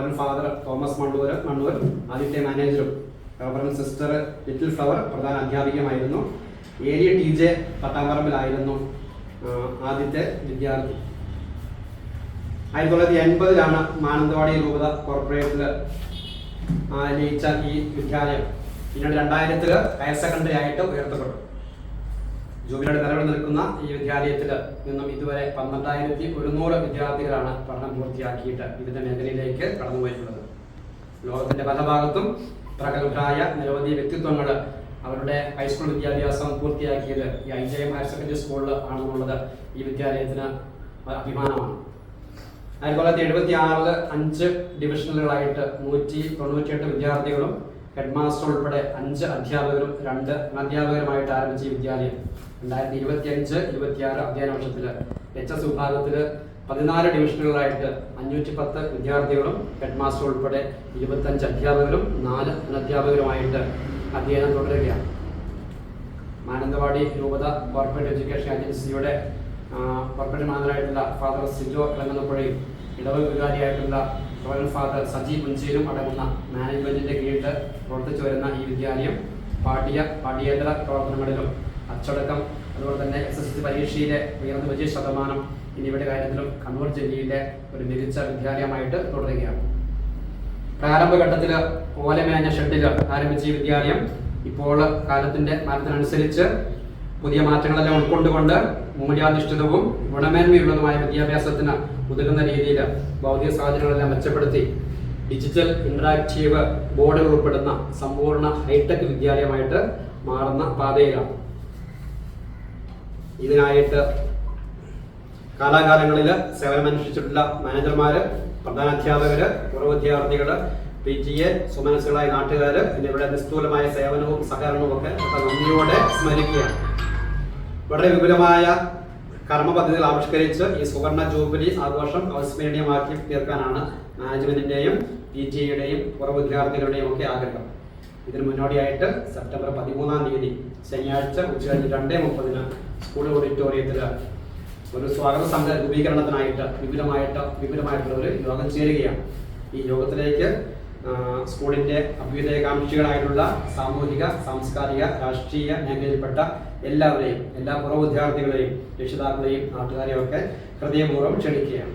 Reverend father Thomas Mannur Mannur ആദ്യത്തെ മാനേജറും reverend sister little flower പ്രധാന അധ്യാപികമായിരുന്നു ഏരിയ ടി ജെ പട്ടാമ്പറമ്പിലായിരുന്നു പറമ്പിലായിരുന്നു ആദ്യത്തെ വിദ്യാർത്ഥി. ആയിരത്തി തൊള്ളായിരത്തി എൺപതിലാണ് മാനന്തവാടി രൂപത കോർപ്പറേറ്റിൽ ലയിച്ച ഈ വിദ്യാലയം. പിന്നീട് രണ്ടായിരത്തിൽ ഹയർ സെക്കൻഡറി ആയിട്ട് ഉയർത്തപ്പെട്ടു. ജൂബിലിയുടെ നിലവിൽ നിൽക്കുന്ന ഈ വിദ്യാലയത്തിൽ നിന്നും ഇതുവരെ പന്ത്രണ്ടായിരത്തി ഒരുന്നൂറ് വിദ്യാർത്ഥികളാണ് പഠനം പൂർത്തിയാക്കിയിട്ട് വിവിധ മേഖലയിലേക്ക് കടന്നുപോയിട്ടുള്ളത് ലോകത്തിന്റെ പല ഭാഗത്തും പ്രഗത്ഭരായ നിരവധി വ്യക്തിത്വങ്ങൾ അവരുടെ ഹൈസ്കൂൾ വിദ്യാഭ്യാസം പൂർത്തിയാക്കിയത് ഈ I J M higher secondary സ്കൂളിൽ ആണെന്നുള്ളത് ഈ വിദ്യാലയത്തിന് അഭിമാനമാണ്. ആയിരത്തി തൊള്ളായിരത്തി എഴുപത്തി ആറിൽ അഞ്ച് ഡിവിഷനുകളായിട്ട് നൂറ്റി തൊണ്ണൂറ്റിയെട്ട് വിദ്യാർത്ഥികളും ഹെഡ് മാസ്റ്റർ ഉൾപ്പെടെ അഞ്ച് അധ്യാപകരും രണ്ട് അധ്യാപകരുമായിട്ട് ആരംഭിച്ച ഈ വിദ്യാലയം. രണ്ടായിരത്തി ഇരുപത്തി അഞ്ച് ഇരുപത്തിയാറ് അധ്യയന വർഷത്തിൽ എച്ച് എസ് വിഭാഗത്തിൽ പതിനാല് ഡിവിഷനുകളായിട്ട് അഞ്ഞൂറ്റി പത്ത് വിദ്യാർത്ഥികളും ഹെഡ് മാസ്റ്റർ ഉൾപ്പെടെ ഇരുപത്തഞ്ച് അധ്യാപകരും നാല് അനധ്യാപകരുമായിട്ട് അധ്യയനം തുടരുകയാണ്. മാനന്തവാടി രൂപത കോർപ്പറേറ്റ് എഡ്യൂക്കേഷൻ ഏജൻസിയുടെ കോർപ്പറേറ്റ് മാനേജറായിട്ടുള്ള ഫാദർ സിജോ ഇളങ്ങുന്നപ്പുഴയും ഇടവ വികാരിയായിട്ടുള്ള റോയൽ ഫാദർ സജി പുഞ്ചിയിലും അടങ്ങുന്ന മാനേജ്മെന്റിന്റെ കീഴിൽ പ്രവർത്തിച്ചു വരുന്ന ഈ വിദ്യാലയം പാഠ്യ പാഠ്യേതര പ്രവർത്തനങ്ങളിലും അച്ചടക്കം അതുപോലെ തന്നെ എസ് എസ് സി പരീക്ഷയിലെ ഉയർന്ന വിജയ ശതമാനം എന്നിവയുടെ കാര്യത്തിലും കണ്ണൂർ ജില്ലയിലെ ഒരു മികച്ച വിദ്യാലയമായിട്ട് തുടരുകയാണ്. പ്രാരംഭഘട്ടത്തിൽ ഓലമേഞ്ഞ ഷെഡിൽ ആരംഭിച്ച ഈ വിദ്യാലയം ഇപ്പോൾ കാലത്തിന്റെ മാറ്റത്തിനനുസരിച്ച് പുതിയ മാറ്റങ്ങളെല്ലാം ഉൾക്കൊണ്ടുകൊണ്ട് മൂല്യാധിഷ്ഠിതവും ഗുണമേന്മയുള്ളതുമായ വിദ്യാഭ്യാസത്തിന് ഉതകുന്ന രീതിയിൽ ഭൗതിക സാഹചര്യങ്ങളെല്ലാം മെച്ചപ്പെടുത്തി ഡിജിറ്റൽ ഇന്ററാക്റ്റീവ് ബോർഡുകൾ ഉൾപ്പെടുന്ന സമ്പൂർണ ഹൈടെക് വിദ്യാലയമായിട്ട് മാറുന്ന പാതയിലാണ്. ഇതിനായിട്ട് കാലാകാലങ്ങളിൽ സേവനമനുഷ്ഠിച്ചിട്ടുള്ള മാനേജർമാര് പ്രധാനാധ്യാപകര് കുറവ് വിദ്യാർത്ഥികൾ പി ജി എ സുമനസുകളായ നാട്ടുകാര് എന്നിവരുടെ നിസ്തൂലമായ സേവനവും സഹകരണവും ഒക്കെ നന്ദിയോടെ സ്മരിക്കുകയാണ്. വളരെ വിപുലമായ കർമ്മ പദ്ധതികൾ ആവിഷ്കരിച്ച് ഈ സുവർണ ജൂബിലി ആഘോഷം അവിസ്മരണീയമാക്കി തീർക്കാനാണ് മാനേജ്മെന്റിന്റെയും പി ജി എയുടെയും പൂർവ വിദ്യാർത്ഥികളുടെയും ഒക്കെ ആഗ്രഹം. ഇതിന് മുന്നോടിയായിട്ട് സെപ്റ്റംബർ പതിമൂന്നാം തീയതി ശനിയാഴ്ച ഉച്ചകഴിഞ്ഞ് രണ്ടേ മുപ്പതിന് സ്കൂൾ ഓഡിറ്റോറിയത്തിൽ ഒരു സ്വാഗത സംഘ രൂപീകരണത്തിനായിട്ട് വിപുലമായിട്ട് വിപുലമായിട്ടുള്ള ഒരു യോഗം ചേരുകയാണ്. ഈ യോഗത്തിലേക്ക് സ്കൂളിന്റെ അഭ്യുദയകാംക്ഷികളായിട്ടുള്ള സാമൂഹിക സാംസ്കാരിക രാഷ്ട്രീയ മേഖലയിൽപ്പെട്ട എല്ലാവരെയും എല്ലാ പൂർവ വിദ്യാർത്ഥികളെയും രക്ഷിതാക്കളെയും നാട്ടുകാരെയും ഒക്കെ ഹൃദയപൂർവം ക്ഷണിക്കുകയാണ്.